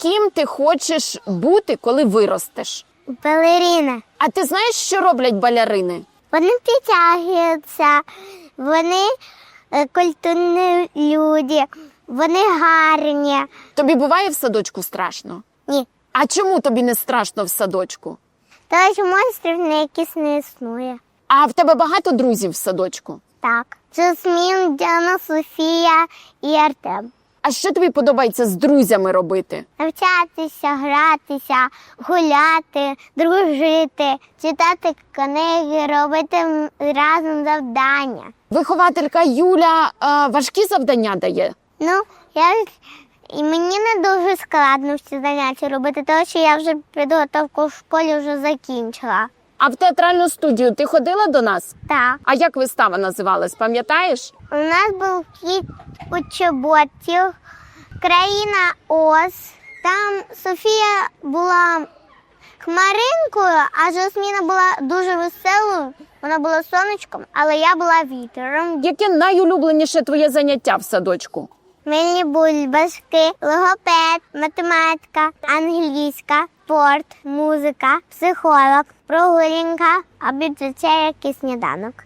Ким ти хочеш бути, коли виростеш? Балерина. А ти знаєш, що роблять балерини? Вони підтягуються, вони е, культурні люди, вони гарні. Тобі буває в садочку страшно? Ні. А чому тобі не страшно в садочку? Тому що монстрів на якісь не існує. А в тебе багато друзів в садочку? Так. Жасмін, Діана, Софія і Артем. А що тобі подобається з друзями робити? Навчатися, гратися, гуляти, дружити, читати книги, робити разом завдання. Вихователька Юля е, важкі завдання дає. Ну, я і мені не дуже складно всі заняття робити, тому що я вже підготовку в школі вже закінчила. А в театральну студію ти ходила до нас? Так. А як вистава називалась, пам'ятаєш? У нас був кіт у чоботів, країна Оз. Там Софія була хмаринкою, а Жасміна була дуже веселою. Вона була сонечком, але я була вітером. Яке найулюбленіше твоє заняття в садочку? Мильні бульбашки, логопед, математика, англійська, спорт, музика, психолог, прогулянка, обід вечеря і сніданок.